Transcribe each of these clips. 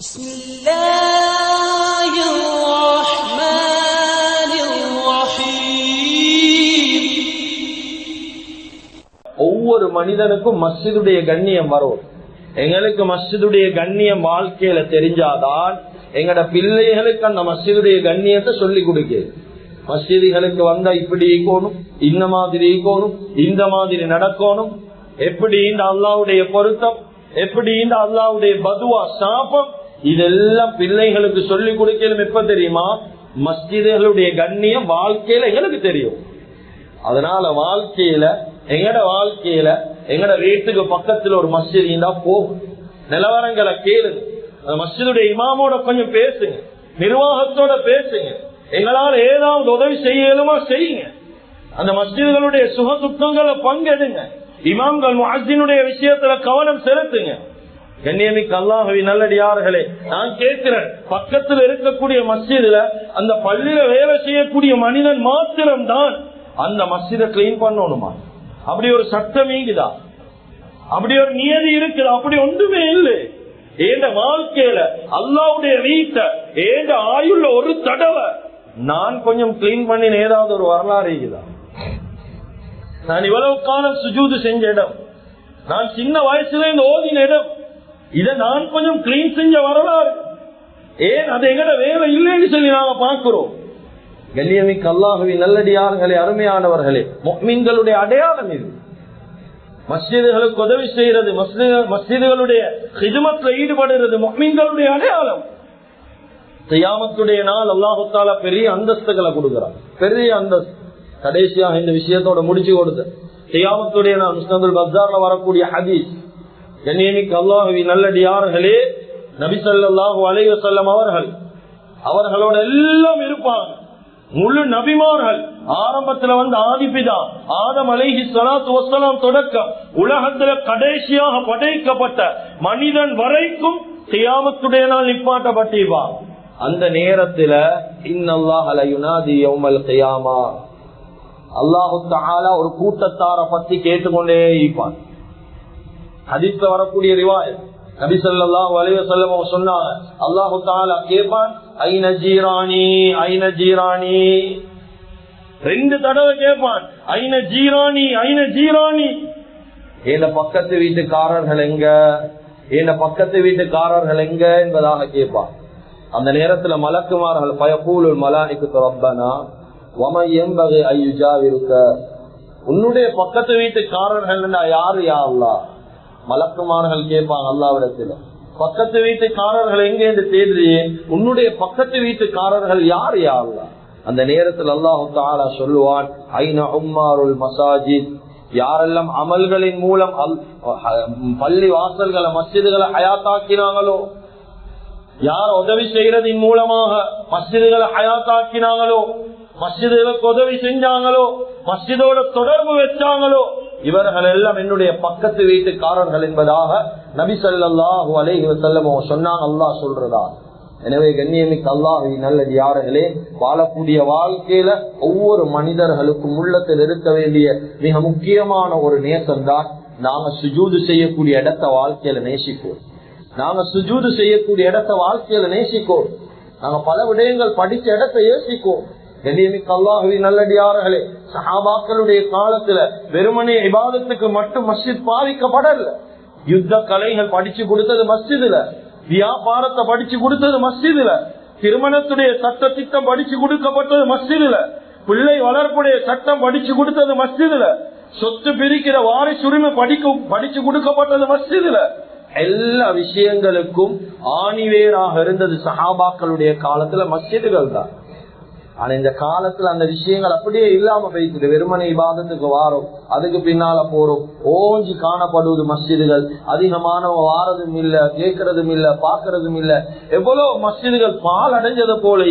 بسم الله الرحمن الرحيم ஒவ்வொரு மனிதனுக்கும் மஸ்ஜிதுடைய கண்ணியம் வரும் எங்களுக்கு மஸ்ஜிதுடைய கண்ணியம் வாழ்க்கையில தெரிஞ்சாதான் எங்கட பிள்ளைகளுக்கு அந்த மஸ்ஜிதுடைய கண்ணியத்தை சொல்லி கொடுக்க மஸ்ஜிதுகளுக்கு வந்தா இப்படி இருக்கணும் இந்த மாதிரி இருக்கணும் இந்த மாதிரி நடக்கணும் எப்படி இந்த அல்லாவுடைய பொருத்தம் எப்படி இந்த அல்லாவுடைய பதுவா சாபம் இதெல்லாம் பிள்ளைகளுக்கு சொல்லி கொடுக்கலும் எப்ப தெரியுமா? மஸ்ஜிதுகளுடைய கண்ணியம் வாழ்க்கையில எங்களுக்கு தெரியும். அதனால வாழ்க்கையில எங்கட வாழ்க்கையில எங்கட வீட்டுக்கு பக்கத்துல ஒரு மஸ்ஜித் இருந்தா போகும். நிலவரங்களை கேளுங்க. அந்த மஸ்ஜிதுடைய இமாமோட கொஞ்சம் பேசுங்க. நிர்வாகத்தோட பேசுங்க. எங்களால் ஏதாவது உதவி செய்யலுமா செய்யுங்க. அந்த மஸ்ஜிதுகளுடைய சுக துக்கங்களை பங்கெடுங்க. இமாம்கள் முஹினுடைய விஷயத்துல கவனம் செலுத்துங்க. கண்ணியமிக்கு அல்லாஹவி நல்லடியார்களே நான் கேட்கிறேன் பக்கத்தில் இருக்கக்கூடிய மஸ்ஜிதுல அந்த பள்ளியில வேலை செய்யக்கூடிய மனிதன் மாத்திரம்தான் அந்த மஸ்ஜிதை கிளீன் பண்ணணுமா? அப்படி ஒரு சட்டம் இங்குதா அப்படி ஒரு நியதி இருக்குது? அப்படி ஒன்றுமே இல்லை. ஏண்ட வாழ்க்கையில அல்லாவுடைய வீட்ட ஏண்ட ஆயுள்ள ஒரு தடவை நான் கொஞ்சம் கிளீன் பண்ணி ஏதாவது ஒரு வரலாறு இருக்குதா? நான் இவ்வளவு காலம் சுஜூது செஞ்ச இடம் நான் சின்ன வயசுல இருந்து ஓதின இடம் இதை நான் கொஞ்சம் கிளீன் செஞ்ச வரலாறு. ஏன் அது எங்கட வேலை இல்லைன்னு சொல்லி நாம பார்க்கிறோம். கண்ணியமிக்கு அல்லாஹுவி நல்லடியார்களே அருமையானவர்களே மீன்களுடைய அடையாளம் இது. மஸ்ஜிதுகளுக்கு உதவி செய்யறது மஸ்ஜிதுகளுடைய ஹிதுமத்தில் ஈடுபடுறது மீன்களுடைய அடையாளம். செய்யாமத்துடைய நாள் அல்லாஹுத்தால பெரிய அந்தஸ்துகளை கொடுக்கிறார் பெரிய அந்தஸ்து. கடைசியாக இந்த விஷயத்தோட முடிச்சு கொடுத்த செய்யாமத்துடைய நாள் முஸ்னதுல் பஸ்தார்ல வரக்கூடிய ஹதீஸ். கண்ணியமிக்கு அல்லாஹுவி நல்லடியார்களே நபிசல்லாஹு அலைய செல்லம் அவர்கள். அவர்களோட எல்லாம் இருப்பாங்க முழு நபிமார்கள். ஆரம்பத்துல வந்து ஆதிபிதா ஆதம் அலைஹி சலாத்து வசலாம் தொடக்கம் உலகத்துல கடைசியாக படைக்கப்பட்ட மனிதன் வரைக்கும் கியாமத்துடைய நாள் நிப்பாட்டப்பட்டிருப்பா அந்த நேரத்துல செய்யாமா அல்லாஹு தாலா ஒரு கூட்டத்தார பத்தி கேட்டுக்கொண்டே இருப்பான். ஹதீஸ்ல வரக்கூடிய ரிவாய் நபி ஸல்லல்லாஹு வலிவ வஸல்லம் சொன்னாங்க அல்லாஹ் தாலா கேட்பான் ஐன ஜீராணி ஐன ஜீராணி ரெண்டு தடவை கேட்பான் ஐன ஜீராணி ஐன ஜீராணி என்ன பக்கத்து வீட்டுக்காரர்கள் எங்க? என்ன பக்கத்து வீட்டுக்காரர்கள் எங்க? என்பதாக கேட்பான் அந்த நேரத்துல மலக்குமார்கள் பயப்பூலுள் மலானிக்கு ரப்பனா வம எம்பகு ஐயுஜாவிருக்க உன்னுடைய பக்கத்து வீட்டுக்காரர்கள் யாரு யாருலா அல்லாஹ்? மலக்குமார்கள் கேட்பாங்க அல்லாவிடத்துல. பக்கத்து வீட்டுக்காரர்கள் எங்க என்று தேடுறியே உன்னுடைய பக்கத்து வீட்டுக்காரர்கள் யார் யாருலா அந்த நேரத்தில் அல்லாஹு தாலா சொல்லுவான் ஐநா உம்மாருல் மசாஜித். யாரெல்லாம் அமல்களின் மூலம் பள்ளி வாசல்களை மசிதுகளை ஹயாத்தாக்கினாங்களோ? யார் உதவி செய்யறதின் மூலமாக மஸ்ஜிதுகளை ஹயாத்தாக்கினாங்களோ? மசிதுகளுக்கு உதவி செஞ்சாங்களோ? மஸ்ஜிதோட தொடர்பு வச்சாங்களோ? இவர்கள் எல்லாம் என்னுடைய பக்கத்து வீட்டுக்காரர்கள் என்பதாக நபி சல்லாஹூ அலைஹி வசல்லம் சொன்னான் அல்லாஹ் சொல்றதா? எனவே கண்ணியமிக்கு அல்லாஹி நல்லது யார்களே வாழக்கூடிய வாழ்க்கையில ஒவ்வொரு மனிதர்களுக்கும் உள்ளத்தில் இருக்க வேண்டிய மிக முக்கியமான ஒரு நேசம்தான் நாங்க சுஜூது செய்யக்கூடிய இடத்த வாழ்க்கையில நேசிப்போம். நாங்க சுஜூது செய்யக்கூடிய இடத்த வாழ்க்கையில நேசிக்கோம் நாங்க பல விடயங்கள் படிச்ச இடத்தை யோசிக்கோம் கண்ணியமிக்கு அல்லாஹவி நல்லடியார்களே சஹாபாக்களுடைய காலத்துல வெறுமனே விவாதத்துக்கு மட்டும் மஸ்ஜித் பாதிக்கப்படல. யுத்த கலைகள் படிச்சு கொடுத்தது மஸ்ஜிதுல வியாபாரத்தை படிச்சு கொடுத்தது மஸ்ஜிதுல திருமணத்துடைய சட்ட திட்டம் படிச்சு கொடுக்கப்பட்டது மஸ்ஜிதுல பிள்ளை வளர்ப்புடைய சட்டம் படிச்சு கொடுத்தது மஸ்ஜிதுல சொத்து பிரிக்கிற வாரிசுரிமை படிக்க படிச்சு கொடுக்கப்பட்டது மஸ்ஜிதுல. எல்லா விஷயங்களுக்கும் ஆணிவேராக இருந்தது சஹாபாக்களுடைய காலத்துல மஸ்ஜிதுகள் தான் ஆனா இந்த காலத்துல அந்த விஷயங்கள் அப்படியே இல்லாம போயிட்டு வெறுமனை இபாதத்துக்கு வாரோம். அதுக்கு பின்னால போறோம். ஓஞ்சி காணப்படுவது மஸ்ஜிதுகள். அதிகமானவ வாரதும் இல்ல கேட்கறதும் இல்ல பாக்குறதும் இல்ல. எவ்வளவு மஸ்ஜிதுகள் பால் அடைஞ்சது போல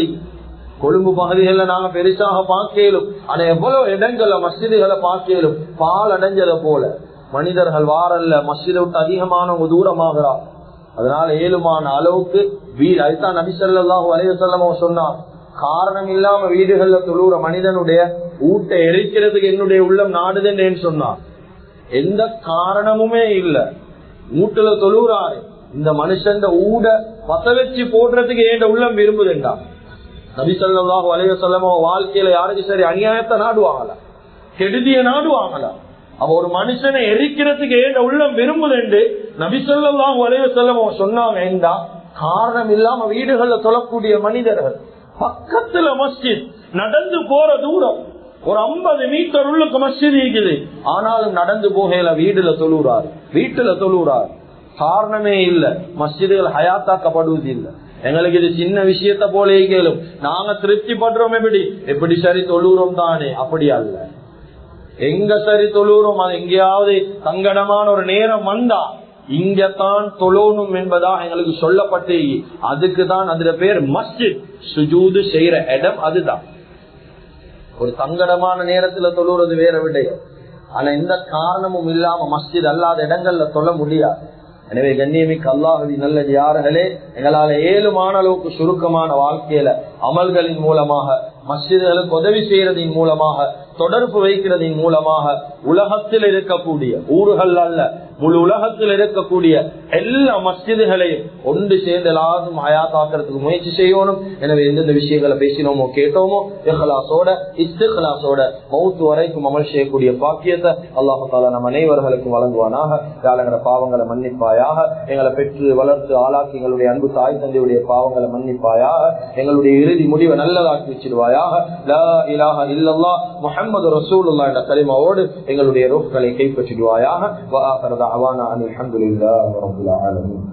கொழும்பு பகுதிகளில் நாங்க பெருசாக பார்க்கலும். ஆனா எவ்வளவு இடங்கள்ல மஸ்ஜிதுகளை பார்க்கலும். பால் அடைஞ்சத போல. மனிதர்கள் வாரல்ல மஸ்ஜிதை விட்டு அதிகமானவங்க தூரமாகிறார் அதனால ஏழுமான அளவுக்கு வீடு அதுதான் நபிசல்லாஹு அலைய சொன்னார் காரணம் இல்லாம வீடுகள்ல தொழுற மனிதனுடைய ஊட்டை எரிக்கிறதுக்கு என்னுடைய உள்ளம் நாடுதுன்னு சொன்னான் எந்த காரணமுமே இல்ல. மூட்டுல தொழுறாரு இந்த மனுஷன் ஊட பத்த வச்சு போடுறதுக்கு ஏண்ட உள்ளம் விரும்புதுண்டா? நபி சொல்லாஹு அலைய சொல்லமோ வாழ்க்கையில யாருக்கு சரி அநியாயத்தை நாடுவாங்களா? கெடுதிய நாடுவாங்களா? அவ ஒரு மனுஷனை எரிக்கிறதுக்கு ஏண்ட உள்ளம் விரும்புதுண்டு? நபி சொல்லாஹு அலைய சொல்லமோ சொன்னாங்க காரணம் இல்லாம வீடுகள்ல தொழக்கூடிய மனிதர்கள் பக்கத்துல மஸ்ஜித் நடந்து போற தூரம். ஒரு ஐம்பது மீட்டர் உள்ளுக்கு மஸ்ஜித் இருக்குது. ஆனாலும் நடந்து போகையில வீடுல தொழுறாரு வீட்டுல தொழுறாரு காரணமே இல்ல. மஸ்ஜிதுகள் ஹயாத்தாக்கப்படுவது இல்லை. எங்களுக்கு இது சின்ன விஷயத்த போல கேளும். நாங்க திருப்தி படுறோம் எப்படி? எப்படி சரி தொழுறோம் தானே? அப்படி அல்ல. எங்க சரி தொழுறோம் அது எங்கேயாவது சங்கடமான ஒரு நேரம் வந்தா இங்கத்தான் தொழணும் என்பதா எங்களுக்கு சொல்லப்பட்டு அதுக்கு தான் அதுல பேர் மஸ்ஜித். சுஜூது செய்யற இடம் அதுதான். ஒரு சங்கடமான நேரத்துல தொழுறது வேற விடயம். ஆனா எந்த காரணமும் இல்லாம மஸ்ஜித் அல்லாத இடங்கள்ல தொழ முடியாது. எனவே கண்ணியமிக்கு அல்லாஹவி நல்லது யார்களே எங்களால ஏழுமான அளவுக்கு சுருக்கமான வாழ்க்கையில அமல்களின் மூலமாக மசிதர்களுக்கு உதவி செய்யறதின் மூலமாக தொடர்பு வைக்கிறதின் மூலமாக உலகத்தில் இருக்கக்கூடிய ஊர்கள் அல்ல முழு உலகத்தில் இருக்கக்கூடிய எல்லா மஸ்ஜிதுகளையும் ஒன்று சேர்ந்து எல்லாரும் ஹயாத்தாக்குறதுக்கு முயற்சி செய்யணும். எனவே எந்தெந்த விஷயங்களை பேசினோமோ கேட்டோமோ இஹ்லாசோட இஸ்திஹலாசோட மௌத்து வரைக்கும் அமல் செய்யக்கூடிய பாக்கியத்தை அல்லாஹால நம் அனைவர்களுக்கும் வழங்குவானாக. யாழங்கிற பாவங்களை மன்னிப்பாயாக எங்களை பெற்று வளர்த்து ஆளாக்கி எங்களுடைய அன்பு தாய் தந்தையுடைய பாவங்களை மன்னிப்பாயாக எங்களுடைய இறுதி முடிவை நல்லதாக்கி வச்சிருவாயாக லா இலாஹ இல்லல்லா முஹம்மது ரசூலுல்லாஹ் என்ற கலிமாவோடு எங்களுடைய ரூஹ்களை கைப்பற்றிடுவாயாக வஆஹிரு தஅவானா அனில் ஹம்துலில்லாஹி ரப்பில் ஆலமீன்